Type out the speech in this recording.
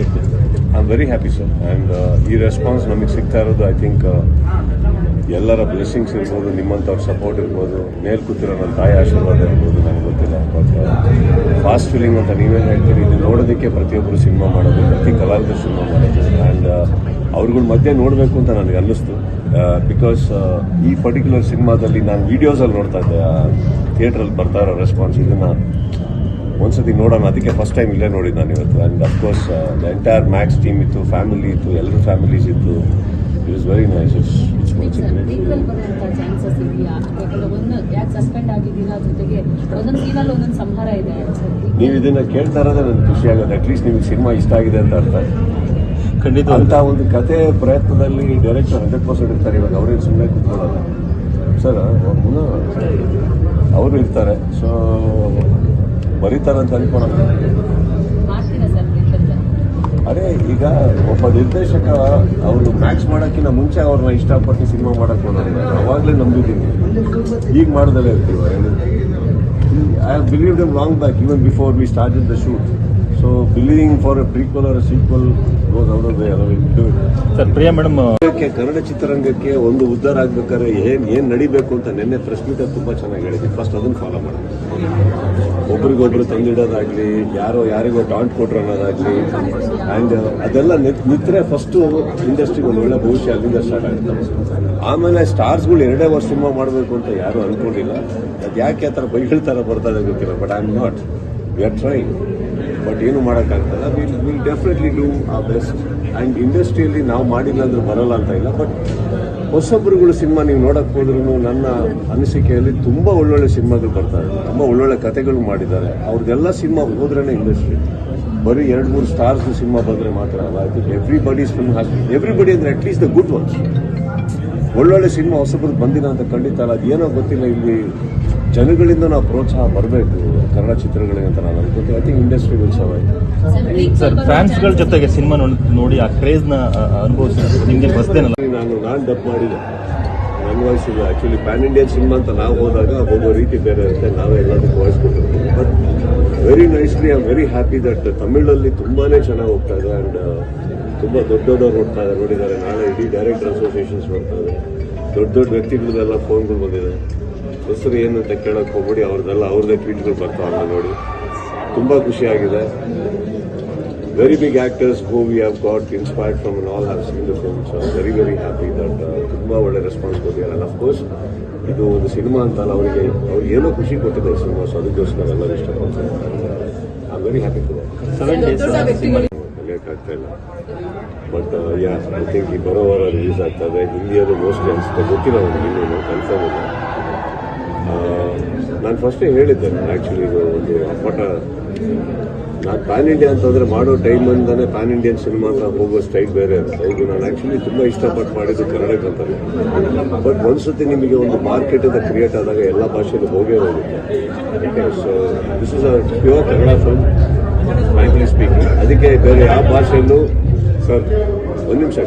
ಹೇಳ್ತೀವಿ I am very happy sir and ಈ response ನಮಗೆ ಸಿಗ್ತಾ ಇರೋದು ಐ ಥಿಂಕ್ ಎಲ್ಲರ ಬ್ಲೆಸ್ಸಿಂಗ್ಸ್ ಇರ್ಬೋದು, ನಿಮ್ಮಂಥವ್ರ ಸಪೋರ್ಟ್ ಇರ್ಬೋದು, ಮೇಲ್ ಕೂತಿರೋ ನನ್ನ ತಾಯಿ ಆಶೀರ್ವಾದ ಇರ್ಬೋದು ನನಗೆ ಗೊತ್ತಿಲ್ಲ. ಬಟ್ ಫಾಸ್ಟ್ ಫೀಲಿಂಗ್ ಅಂತ ನೀವೇ ಹೇಳ್ತೀರಿ, ಇದು ನೋಡೋದಕ್ಕೆ ಪ್ರತಿಯೊಬ್ಬರು ಸಿನಿಮಾ ಮಾಡೋದು, ಪ್ರತಿ ಕಲಾವಿದರು ಸಿನಿಮಾ ಮಾಡೋದು. ಆ್ಯಂಡ್ ಅವ್ರಗಳ ಮಧ್ಯೆ ನೋಡಬೇಕು ಅಂತ ನನಗೆ ಅನ್ನಿಸ್ತು. ಬಿಕಾಸ್ ಈ ಪರ್ಟಿಕ್ಯುಲರ್ ಸಿನಿಮಾದಲ್ಲಿ ನಾನು ವೀಡಿಯೋಸಲ್ಲಿ ನೋಡ್ತಾ ಇದ್ದೆ. ಥಿಯೇಟ್ರಲ್ಲಿ ಬರ್ತಾ ಇರೋ ರೆಸ್ಪಾನ್ಸ್ ಇದನ್ನು ಒಂದ್ಸತಿ ನೋಡೋಣ ಅದಕ್ಕೆ ಫಸ್ಟ್ ಟೈಮ್ ಇಲ್ಲೇ ನೋಡಿದ್ದು ನಾನು ಇವತ್ತು. And of course the entire Max team ಇತ್ತು ಫ್ಯಾಮಿಲಿ ಇತ್ತು ಎಲ್ಲರೂ ಫ್ಯಾಮಿಲೀಸ್ ಇತ್ತು. It is very nice it's ನೀವು ಇದನ್ನ ಕೇಳ್ತಾ ಇರೋದೇ ನನಗೆ ಖುಷಿ ಆಗುತ್ತೆ. ಅಟ್ಲೀಸ್ಟ್ ನಿಮಗೆ ಸಿನಿಮಾ ಇಷ್ಟ ಆಗಿದೆ ಅಂತ ಅರ್ಥ. ಖಂಡಿತ. ಅಂತ ಒಂದು ಕತೆ ಪ್ರಯತ್ನದಲ್ಲಿ ಡೈರೆಕ್ಟರ್ ಹಂಡ್ರೆಡ್ ಪರ್ಸೆಂಟ್ ಇರ್ತಾರೆ. ಇವಾಗ ಅವ್ರೇನು ಸುಮ್ಮನೆ ಕೂತ್ಕೊಳ್ಳಲ್ಲ. ಸರ್ ಅವರು ಇರ್ತಾರೆ. ಸೊ ಸರ್ ಅಂತ ಅದೇ ಈಗ ಒಬ್ಬ ನಿರ್ದೇಶಕ ಅವರು ಮ್ಯಾಕ್ಸ್ ಮಾಡೋಕ್ಕಿಂತ ಮುಂಚೆ ಅವ್ರನ್ನ ಇಷ್ಟಪಟ್ಟು ಸಿನಿಮಾ ಮಾಡಕ್ ಹೋದ್ರೆ ಅವಾಗಲೇ ನಂಬಿದ್ದೀನಿ. ಈಗ ಮಾಡ್ದಲೇ ಇರ್ತೀವಿ I believe them long back even before we start in the shoot so believing for a prequel or sequel goes out of they sir Priya madam Kannada ಚಿತ್ರರಂಗಕ್ಕೆ ಒಂದು ಉದ್ಧಾರ ಆಗ್ಬೇಕಾದ್ರೆ ಏನ್ ಏನ್ ನಡಿಬೇಕು ಅಂತ ನಿನ್ನೆ ಪ್ರಶ್ನಿತ ತುಂಬ ಚೆನ್ನಾಗಿ ಹೇಳಿದ್ವಿ. ಫಸ್ಟ್ ಅದನ್ನ ಫಾಲೋ ಮಾಡೋದು ಒಬ್ರಿಗೊಬ್ರು ತಂದಿಡೋದಾಗ್ಲಿ ಯಾರೋ ಯಾರಿಗೋ ಟಾಂಟ್ ಕೊಟ್ರು ಅನ್ನೋದಾಗ್ಲಿ ಅಂಡ್ ಅದೆಲ್ಲ ನಿಂತರೆ ಫಸ್ಟ್ ಇಂಡಸ್ಟ್ರಿಗೆ ಒಂದು ಒಳ್ಳೆ ಭವಿಷ್ಯ ಅಲ್ಲಿಂದ ಸ್ಟಾರ್ಟ್ ಆಗುತ್ತೆ. ಆಮೇಲೆ ಸ್ಟಾರ್ಸ್ಗಳು ಎರಡೇ ವರ್ಷ ಸಿನಿಮಾ ಮಾಡಬೇಕು ಅಂತ ಯಾರು ಅನ್ಕೊಂಡಿಲ್ಲ. ಅದು ಯಾಕೆ ಆ ಥರ ಬೈಗಳ ಥರ ಬರ್ತಾ ಇದೆ ಗೊತ್ತಿಲ್ಲ but I am not we are trying but ಏನು ಮಾಡೋಕ್ಕಾಗ್ತಲ್ಲ. Will will definitely do a best and ಇಂಡಸ್ಟ್ರಿಯಲ್ಲಿ ನಾವು ಮಾಡಿಲ್ಲ ಅಂದ್ರೆ ಬರಲ್ಲ ಅಂತ ಇಲ್ಲ. ಬಟ್ ಹೊಸಬ್ರುಗಳು ಸಿನಿಮಾ ನೀವು ನೋಡೋಕ್ಕೆ ಹೋದ್ರೂ ನನ್ನ ಅನಿಸಿಕೆಯಲ್ಲಿ ತುಂಬ ಒಳ್ಳೊಳ್ಳೆ ಸಿನಿಮಾಗಳು ಬರ್ತಾರೆ ತುಂಬ ಒಳ್ಳೊಳ್ಳೆ ಕತೆಗಳು ಮಾಡಿದ್ದಾರೆ. ಅವ್ರದ್ದೆಲ್ಲ ಸಿನಿಮಾ ಹೋದ್ರೇ ಇಂಡಸ್ಟ್ರಿ ಬರೀ ಎರಡು, ಮೂರು ಸ್ಟಾರ್ಸ್ ಸಿನಿಮಾ ಬಂದರೆ ಮಾತ್ರ ಅಲ್ಲ. I think every buddies film has everybody ಅಂದ್ರೆ at least the good ones ಒಳ್ಳೊಳ್ಳೆ ಸಿನಿಮಾ ಹೊಸಬ್ರದ್ದು ಬಂದಿಲ್ಲ ಅಂತ ಖಂಡಿತ ಅಲ್ಲ. ಅದೇನೋ ಗೊತ್ತಿಲ್ಲ ಇಲ್ಲಿ ಜನಗಳಿಂದ ನಾವು ಪ್ರೋತ್ಸಾಹ ಬರಬೇಕು ಕನ್ನಡ ಚಿತ್ರಗಳಿಗೆ ಅಂತ ನಾನು ಅನ್ಕೊಂತೀನಿ I think industry will survive sir ಫ್ಯಾನ್ಸ್ಗಳ ಜೊತೆಗೆ ಸಿನಿಮಾ ನೋಡಿ ಆ ಕ್ರೇಜ್ನ ಅನುಭವಿಸಿ. ನಿಮಗೆ ಬಸ್ದೇನಲ್ಲ ನಾನು ನಾನು ಡಬ್ ಮಾಡಿದೆ. ನನ್ನ ವಾಯ್ಸ್ ಇಲ್ಲ ಆ್ಯಕ್ಚುಲಿ ಪ್ಯಾನ್ ಇಂಡಿಯನ್ ಸಿನಿಮಾ ಅಂತ ನಾವು ಹೋದಾಗ ಹೋಗೋ ರೀತಿ ಬೇರೆ ಇರುತ್ತೆ. ನಾವೇ ಎಲ್ಲದಕ್ಕೂ ವಾಯ್ಸ್ ಕೊಟ್ಟಿರ್ತೀವಿ. But very nicely I am very happy that ತಮಿಳಲ್ಲಿ ತುಂಬಾ ಚೆನ್ನಾಗಿ ಹೋಗ್ತಾ ಇದೆ ಆ್ಯಂಡ್ ತುಂಬ ದೊಡ್ಡ ದೊಡ್ಡವ್ರು ನೋಡ್ತಾ ಇದ್ದಾರೆ. ನೋಡಿದ್ದಾರೆ ನಾಳೆ ಇಡೀ ಡೈರೆಕ್ಟರ್ ಅಸೋಸಿಯೇಷನ್ಸ್ ನೋಡ್ತಾ ಇದೆ ದೊಡ್ಡ ದೊಡ್ಡ ವ್ಯಕ್ತಿಗಳದೆಲ್ಲ ಫೋನ್ಗಳು ಬಂದಿದೆ. ಹೆಸರು ಏನು ಅಂತ ಕೇಳಕ್ಕೆ ಹೋಗ್ಬಿಡಿ ಅವ್ರದ್ದೆಲ್ಲ ಅವ್ರದ್ದೇ ಟ್ವೀಟ್ಗಳು ಬರ್ತಾವಲ್ಲ ನೋಡಿ. ತುಂಬ ಖುಷಿಯಾಗಿದೆ. Very big actors who we have got inspired from all have seen the film so very very happy that ತುಂಬ ತುಂಬಾ ಒಳ್ಳೆ ರೆಸ್ಪಾನ್ಸ್ ಕೊಟ್ಟಿದ್ದಾರೆ. ಆ್ಯಂಡ್ ಅಫ್ಕೋರ್ಸ್ ಇದು ಒಂದು ಸಿನಿಮಾ ಅಂತಲ್ಲ ಅವರಿಗೆ ಅವ್ರಿಗೆ ಏನೋ ಖುಷಿ ಕೊಟ್ಟಿದೆ ಈ ಸಿನಿಮಾ ಸೊ ಅದಕ್ಕೋಸ್ಕರ ಎಲ್ಲರೂ ಇಷ್ಟಪಡ್ತಾರೆ. I very happy to seven days cinema. ಕಲಿಯೋಕ್ಕಾಗ್ತಾ ಇಲ್ಲ. ಬಟ್ ಯಾ ಐ ಥಿಂಕ್ ಈ ಬರೋ ವಾರ ರಿಲೀಸ್ ಆಗ್ತದೆ ಹಿಂದಿಯದು ಮೋಸ್ಟ್ಲಿ ಅನಿಸುತ್ತೆ ಗೊತ್ತಿಲ್ಲ ನನಗೆ ಇನ್ನೇನು ಕನ್ಫರ್ಮ್ ಇಲ್ಲ. ನಾನು ಫಸ್ಟೇ ಹೇಳಿದ್ದೆ ನಾನು ಆ್ಯಕ್ಚುಲಿ ಇದು ಒಂದು ಅಪ್ಪಟ, ನಾನು ಪ್ಯಾನ್ ಇಂಡಿಯಾ ಅಂತಂದರೆ ಮಾಡೋ ಟೈಮಿಂದನೇ ಪ್ಯಾನ್ ಇಂಡಿಯನ್ ಸಿನಿಮಾ ಅಂತ ಹೋಗೋ ಸ್ಟೈಲ್ ಬೇರೆ ಇದು ನಾನು ಆ್ಯಕ್ಚುಲಿ ತುಂಬ ಇಷ್ಟಪಟ್ಟು ಮಾಡಿದ್ದು ಕನ್ನಡಕ್ಕೆ ಬಟ್ ಬಟ್ ಒಂದ್ಸತಿ ನಿಮಗೆ ಒಂದು ಮಾರ್ಕೆಟ್ ಅಂತ ಕ್ರಿಯೇಟ್ ಆದಾಗ ಎಲ್ಲ ಭಾಷೆಯಲ್ಲೂ ಹೋಗೇ ಹೋಗುತ್ತೆ. So this is a pure Kannada film frankly speaking ಅದಕ್ಕೆ ಬೇರೆ ಯಾವ ಭಾಷೆಯಲ್ಲೂ ಸರ್ ಒಂದು ನಿಮಿಷ.